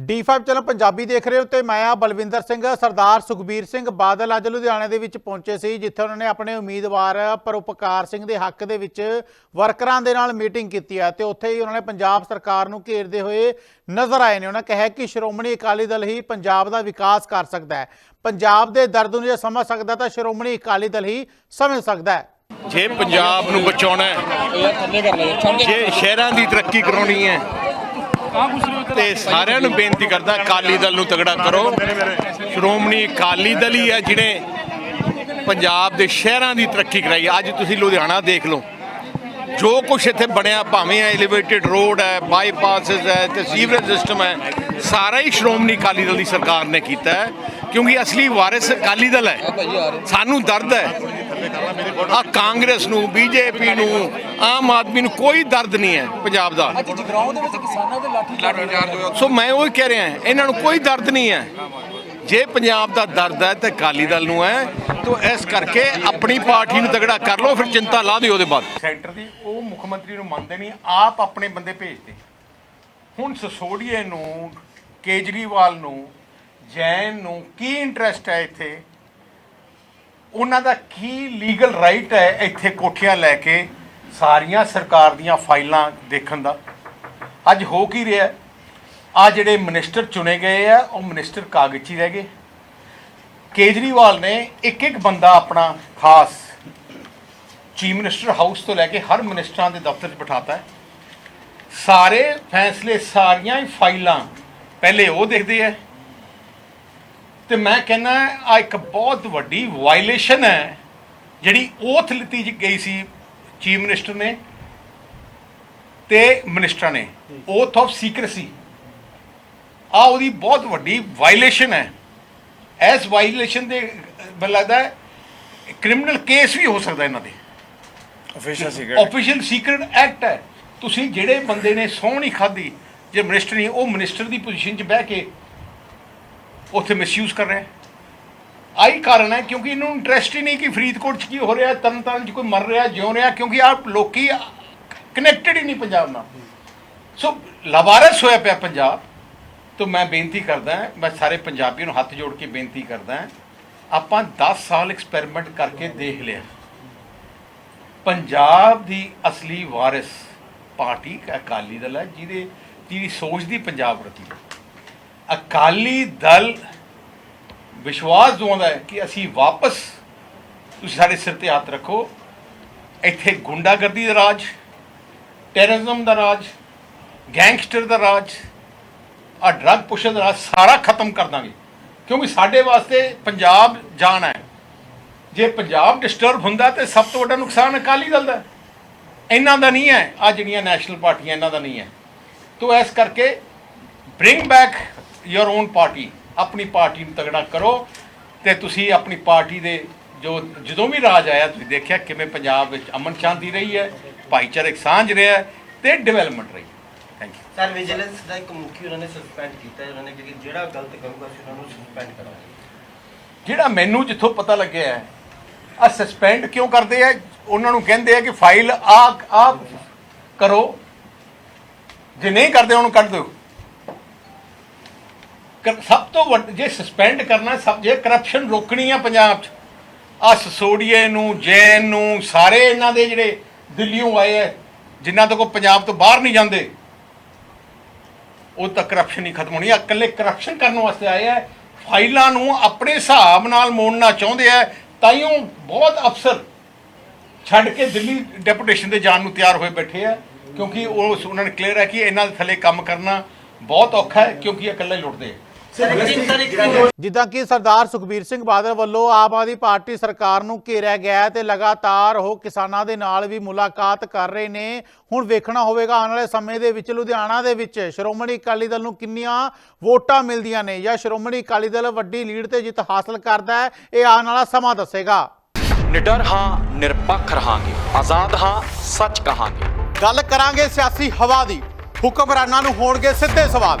D5 channel Punjabi ਦੇਖ ਰਹੇ ਹੋ ਤੇ ਮੈਂ ਆ ਬਲਵਿੰਦਰ ਸਿੰਘ, ਸਰਦਾਰ ਸੁਖਬੀਰ ਸਿੰਘ ਬਾਦਲ ਅੱਜ ਲੁਧਿਆਣੇ ਦੇ ਵਿੱਚ ਪਹੁੰਚੇ ਸੀ, ਜਿੱਥੇ ਉਹਨਾਂ ਨੇ ਆਪਣੇ ਉਮੀਦਵਾਰ ਪਰਉਪਕਾਰ ਸਿੰਘ ਦੇ ਹੱਕ ਦੇ ਵਿੱਚ ਵਰਕਰਾਂ ਦੇ ਨਾਲ ਮੀਟਿੰਗ ਕੀਤੀ ਹੈ ਤੇ ਉੱਥੇ ਹੀ ਉਹਨਾਂ ਨੇ ਪੰਜਾਬ ਸਰਕਾਰ ਨੂੰ ਘੇਰਦੇ ਹੋਏ ਨਜ਼ਰ ਆਏ ਨੇ। ਉਹਨਾਂ ਕਿਹਾ ਕਿ ਸ਼੍ਰੋਮਣੀ ਅਕਾਲੀ ਦਲ ਹੀ ਪੰਜਾਬ ਦਾ ਵਿਕਾਸ ਕਰ ਸਕਦਾ ਹੈ। ਪੰਜਾਬ ਦੇ ਦਰਦ ਨੂੰ ਜੇ ਸਮਝ ਸਕਦਾ ਤਾਂ ਸ਼੍ਰੋਮਣੀ ਅਕਾਲੀ ਦਲ ਹੀ ਸਮਝ ਸਕਦਾ ਹੈ। ਜੇ ਪੰਜਾਬ ਨੂੰ ਬਚਾਉਣਾ ਹੈ, ਜੇ ਸ਼ਹਿਰਾਂ ਦੀ ਤਰੱਕੀ ਕਰਾਉਣੀ ਹੈ ਤੇ ਸਾਰਿਆਂ ਨੂੰ ਬੇਨਤੀ ਕਰਦਾ, ਅਕਾਲੀ ਦਲ ਨੂੰ ਤਗੜਾ ਕਰੋ। ਸ਼੍ਰੋਮਣੀ ਅਕਾਲੀ ਦਲ ਹੀ ਹੈ ਜਿਹਨੇ ਪੰਜਾਬ ਦੇ ਸ਼ਹਿਰਾਂ ਦੀ ਤਰੱਕੀ ਕਰਾਈ। ਅੱਜ ਤੁਸੀਂ ਲੁਧਿਆਣਾ ਦੇਖ ਲਓ। ਜੋ ਕੁਛ ਇੱਥੇ ਬਣਿਆ, ਭਾਵੇਂ ਐਲੀਵੇਟਡ ਰੋਡ ਹੈ ਬਾਈਪਾਸਸ ਹੈ ਤੇ ਸੀਵਰੇਜ ਸਿਸਟਮ ਹੈ, ਸਾਰਾ ਹੀ ਸ਼੍ਰੋਮਣੀ ਅਕਾਲੀ ਦਲ ਦੀ ਸਰਕਾਰ ਨੇ ਕੀਤਾ ਹੈ। ਕਿਉਂਕਿ ਅਸਲੀ ਵਾਰਿਸ ਅਕਾਲੀ ਦਲ ਹੈ। ਸਾਨੂੰ ਦਰਦ ਹੈ। ਆ ਕਾਂਗਰਸ ਨੂੰ ਬੀਜੇਪੀ ਨੂੰ ਆਮ ਆਦਮੀ ਨੂੰ ਕੋਈ ਦਰਦ ਨਹੀਂ ਹੈ ਪੰਜਾਬ ਦਾ। ਅੱਜ ਜਗਰਾਉਂ ਦੇ ਵਿੱਚ ਕਿਸਾਨਾਂ ਦੇ ਲਾਠੀ ਚਾਰਜ ਹੋਇਆ ਸੋ ਮੈਂ ਉਹ ਕਹਿ ਰਿਹਾ ਇਹਨਾਂ ਨੂੰ ਕੋਈ ਦਰਦ ਨਹੀਂ ਹੈ। ਜੇ ਪੰਜਾਬ ਦਾ ਦਰਦ ਹੈ ਤੇ ਅਕਾਲੀ ਦਲ ਨੂੰ ਹੈ ਤਾਂ ਇਸ ਕਰਕੇ ਆਪਣੀ ਪਾਰਟੀ ਨੂੰ ਤਗੜਾ ਕਰ ਲਓ ਫਿਰ ਚਿੰਤਾ ਲਾ ਦਿਓ ਉਹਦੇ ਬਾਅਦ। ਸੈਂਟਰ ਦੀ ਉਹ ਮੁੱਖ ਮੰਤਰੀ ਨੂੰ ਮੰਨਦੇ ਨਹੀਂ ਆਪ ਆਪਣੇ ਬੰਦੇ ਭੇਜਦੇ। ਹੁਣ ਸਸੋੜੀਏ ਨੂੰ ਕੇਜਰੀਵਾਲ ਨੂੰ ਜੈਨ ਨੂੰ ਕੀ ਇੰਟਰਸਟ ਹੈ ਇੱਥੇ? ਉਹਨਾਂ ਦਾ ਕੀ ਲੀਗਲ ਰਾਈਟ ਹੈ ਇੱਥੇ ਕੋਠੀਆਂ ਲੈ ਕੇ ਸਾਰੀਆਂ ਸਰਕਾਰ ਦੀਆਂ ਫਾਈਲਾਂ ਦੇਖਣ ਦਾ? ਅੱਜ ਹੋ ਕੀ ਰਿਹਾ? ਆ ਜਿਹੜੇ ਮਿਨਿਸਟਰ ਚੁਣੇ ਗਏ ਆ, ਉਹ ਮਿਨਿਸਟਰ ਕਾਗਜ਼ 'ਚ ਹੀ ਰਹਿ ਗਏ। ਕੇਜਰੀਵਾਲ ਨੇ ਇੱਕ ਇੱਕ ਬੰਦਾ ਆਪਣਾ ਖਾਸ ਚੀਫ ਮਿਨਿਸਟਰ ਹਾਊਸ ਤੋਂ ਲੈ ਕੇ ਹਰ ਮਿਨਿਸਟਰਾਂ ਦੇ ਦਫ਼ਤਰ 'ਚ ਬਿਠਾਤਾ ਹੈ। ਸਾਰੇ ਫੈਸਲੇ ਸਾਰੀਆਂ ਹੀ ਫਾਈਲਾਂ, ਪਹਿਲੇ ਉਹ ਦੇਖਦੇ ਆ ਤੇ ਮੈਂ ਕਹਿੰਦਾ ਆ ਇੱਕ ਬਹੁਤ ਵੱਡੀ ਵਾਇਲੇਸ਼ਨ ਹੈ ਜਿਹੜੀ ਓਥ ਲਿੱਤੀ ਗਈ ਸੀ ਚੀਫ ਮਿਨਿਸਟਰ ਨੇ ਤੇ ਮਿਨਿਸਟਰਾਂ ਨੇ ਓਥ ਆਫ ਸੀਕ੍ਰੇਸੀ ਆ ਉਹਦੀ ਬਹੁਤ ਵੱਡੀ ਵਾਇਲੇਸ਼ਨ ਹੈ। ਐਸ ਵਾਇਲੇਸ਼ਨ ਦੇ ਮੈਨੂੰ ਲੱਗਦਾ ਕ੍ਰਿਮੀਨਲ ਕੇਸ ਵੀ ਹੋ ਸਕਦਾ ਇਹਨਾਂ ਦੇ। Official secret official secret act ਹੈ। ਤੁਸੀਂ ਜਿਹੜੇ ਬੰਦੇ ਨੇ ਸਹੁੰ ਨਹੀਂ ਖਾਧੀ ਜੇ ਮਿਨਿਸਟਰ ਨਹੀਂ ਉਹ ਮਿਨਿਸਟਰ ਦੀ ਪੋਜੀਸ਼ਨ 'ਚ ਬਹਿ ਕੇ ਉੱਥੇ ਮਿਸਯੂਜ਼ ਕਰ ਰਿਹਾ ਹੈ। ਆਹੀ ਕਾਰਨ ਹੈ ਕਿਉਂਕਿ ਇਹਨੂੰ ਇੰਟਰਸਟ ਹੀ ਨਹੀਂ ਕਿ ਫਰੀਦਕੋਟ 'ਚ ਕੀ ਹੋ ਰਿਹਾ, ਤਰਨਤਾਰਨ 'ਚ ਕੋਈ ਮਰ ਰਿਹਾ, ਜਿਉਂ ਰਿਹਾ, ਕਿਉਂਕਿ ਆਪ ਲੋਕੀ ਕਨੈਕਟਡ ਹੀ ਨਹੀਂ ਪੰਜਾਬ ਨਾਲ। ਸੋ ਲਵਾਰਸ ਹੋਇਆ ਪਿਆ ਪੰਜਾਬ, ਤੋਂ ਮੈਂ ਬੇਨਤੀ ਕਰਦਾ ਮੈਂ ਸਾਰੇ ਪੰਜਾਬੀਆਂ ਨੂੰ ਹੱਥ ਜੋੜ ਕੇ ਬੇਨਤੀ ਕਰਦਾ ਆਪਾਂ 10 ਸਾਲ ਐਕਸਪੈਰੀਮੈਂਟ ਕਰਕੇ ਦੇਖ ਲਿਆ। ਪੰਜਾਬ ਦੀ ਅਸਲੀ ਵਾਰਿਸ ਪਾਰਟੀ ਅਕਾਲੀ ਦਲ ਹੈ, ਜਿਹਦੇ, ਜਿਹਦੀ ਸੋਚ ਦੀ ਪੰਜਾਬ ਪ੍ਰਤੀ ਅਕਾਲੀ ਦਲ ਵਿਸ਼ਵਾਸ ਦਵਾਉਂਦਾ ਹੈ ਕਿ ਅਸੀਂ ਵਾਪਸ ਤੁਸੀਂ ਸਾਡੇ ਸਿਰ ਤੇ ਹੱਥ ਰੱਖੋ। ਇੱਥੇ ਗੁੰਡਾਗਰਦੀ ਦਾ ਰਾਜ ਟੈਰਰਿਜ਼ਮ ਦਾ ਰਾਜ ਗੈਂਗਸਟਰ ਦਾ ਰਾਜ ਆ ਡਰੱਗ ਪੁਸ਼ਨ ਦਾ ਰਾਜ ਸਾਰਾ ਖਤਮ ਕਰ ਦਾਂਗੇ। ਕਿਉਂਕਿ ਸਾਡੇ ਵਾਸਤੇ ਪੰਜਾਬ ਜਾਨ ਹੈ। ਜੇ ਪੰਜਾਬ ਡਿਸਟਰਬ ਹੁੰਦਾ ਤੇ ਸਭ ਤੋਂ ਵੱਡਾ ਨੁਕਸਾਨ ਅਕਾਲੀ ਦਲ ਦਾ ਇਹਨਾਂ ਦਾ ਨਹੀਂ ਹੈ। ਆ ਜਿਹੜੀਆਂ ਨੈਸ਼ਨਲ ਪਾਰਟੀਆਂ, ਇਹਨਾਂ ਦਾ ਨਹੀਂ ਹੈ। ਤੋ ਇਸ ਕਰਕੇ bring back your own party ਆਪਣੀ ਪਾਰਟੀ ਨੂੰ ਤਗੜਾ ਕਰੋ ਤੇ ਤੁਸੀਂ ਆਪਣੀ ਪਾਰਟੀ ਦੇ ਜੋ ਜਦੋਂ ਵੀ ਰਾਜ ਆਇਆ ਤੁਸੀਂ ਦੇਖਿਆ ਕਿਵੇਂ ਪੰਜਾਬ ਵਿੱਚ ਅਮਨ ਸ਼ਾਂਤੀ ਰਹੀ ਹੈ ਭਾਈਚਾਰਕ ਸਾਂਝ ਰਿਹਾ ਹੈ ਤੇ ਡਿਵੈਲਪਮੈਂਟ ਰਹੀ ਥੈਂਕ ਯੂ ਸਰ ਵਿਜੀਲੈਂਸ ਦਾ ਇੱਕ ਮੁਖੀ ਉਹਨਾਂ ਨੇ ਸਸਪੈਂਡ ਕੀਤਾ ਹੈ ਉਹਨਾਂ ਨੇ ਕਿ ਜਿਹੜਾ ਗਲਤ ਕਰੂਗਾ ਅਸੀਂ ਉਹਨਾਂ ਨੂੰ ਸਸਪੈਂਡ ਕਰਾਂਗੇ। ਜਿਹੜਾ ਮੈਨੂੰ ਜਿੱਥੋਂ ਪਤਾ ਲੱਗਿਆ ਹੈ ਆ ਸਸਪੈਂਡ ਕਿਉਂ ਕਰਦੇ ਆ? ਉਹਨਾਂ ਨੂੰ ਕਹਿੰਦੇ ਆ ਕਿ ਫਾਈਲ ਆ ਆ ਕਰੋ। ਜੇ ਨਹੀਂ ਕਰਦੇ ਉਹਨੂੰ ਕੱਢ ਦਿਓ। ਕਰ- ਸਭ ਤੋਂ ਵੱਡ ਜੇ ਸਸਪੈਂਡ ਕਰਨਾ, ਸਭ ਜੇ ਕਰਪਸ਼ਨ ਰੋਕਣੀ ਆ ਪੰਜਾਬ 'ਚ ਆ ਸਸੋੜੀਏ ਨੂੰ, ਜੈਨ ਨੂੰ, ਸਾਰੇ ਇਹਨਾਂ ਦੇ ਜਿਹੜੇ ਦਿੱਲੀੋਂ ਆਏ ਆ ਜਿਨ੍ਹਾਂ ਤੋਂ ਕੋ ਪੰਜਾਬ ਤੋਂ ਬਾਹਰ ਨਹੀਂ ਜਾਂਦੇ, ਉਹ ਤਾਂ ਕਰਪਸ਼ਨ ਹੀ ਖਤਮ ਹੋਣੀ ਆ। ਇਕੱਲੇ ਕਰਪਸ਼ਨ ਕਰਨ ਵਾਸਤੇ ਆਏ ਆ ਫਾਈਲਾਂ ਨੂੰ ਆਪਣੇ ਹਿਸਾਬ ਨਾਲ ਮੋੜਨਾ ਚਾਹੁੰਦੇ ਆ ਤਾਈਓ ਬਹੁਤ ਅਫਸਰ ਛੱਡ ਕੇ ਦਿੱਲੀ ਡੈਪੂਟੇਸ਼ਨ ਤੇ ਜਾਣ ਨੂੰ ਤਿਆਰ ਹੋਏ ਬੈਠੇ ਆ ਕਿਉਂਕਿ ਉਹ ਉਹਨਾਂ ਨੇ ਕਲੀਅਰ ਹੈ ਕਿ ਇਹਨਾਂ ਦੇ ਥੱਲੇ ਕੰਮ ਕਰਨਾ ਬਹੁਤ ਔਖਾ ਹੈ ਕਿਉਂਕਿ ਇਹ ਇਕੱਲੇ ਲੁੱਟਦੇ ਆ ਜਿੱਦਾਂ ਕਿ ਸਰਦਾਰ ਸੁਖਬੀਰ ਸਿੰਘ ਬਾਦਲ ਵੱਲੋਂ ਆਪ ਆਦਮੀ ਪਾਰਟੀ ਸਰਕਾਰ ਨੂੰ ਘੇਰਿਆ ਗਿਆ ਤੇ ਲਗਾਤਾਰ ਉਹ ਕਿਸਾਨਾਂ ਦੇ ਨਾਲ ਵੀ ਮੁਲਾਕਾਤ ਕਰ ਰਹੇ ਨੇ। ਹੁਣ ਵੇਖਣਾ ਹੋਵੇਗਾ ਆਉਣ ਵਾਲੇ ਸਮੇਂ ਦੇ ਵਿੱਚ ਲੁਧਿਆਣਾ ਦੇ ਵਿੱਚ ਸ਼੍ਰੋਮਣੀ ਅਕਾਲੀ ਦਲ ਨੂੰ ਕਿੰਨੀਆਂ ਵੋਟਾਂ ਮਿਲਦੀਆਂ ਨੇ ਜਾਂ ਸ਼੍ਰੋਮਣੀ ਅਕਾਲੀ ਦਲ ਵੱਡੀ ਲੀਡ ਤੇ ਜਿੱਤ ਹਾਸਲ ਕਰਦਾ ਹੈ ਇਹ ਆਉਣ ਵਾਲਾ ਸਮਾਂ ਦੱਸੇਗਾ। ਨਿਡਰ ਹਾਂ ਨਿਰਪੱਖ ਰਹਾਂਗੇ। ਆਜ਼ਾਦ ਹਾਂ ਸੱਚ ਕਹਾਂਗੇ। ਗੱਲ ਕਰਾਂਗੇ ਸਿਆਸੀ ਹਵਾ ਦੀ। ਹੁਕਮਰਾਨਾਂ ਨੂੰ ਹੋਣਗੇ ਸਿੱਧੇ ਸਵਾਲ।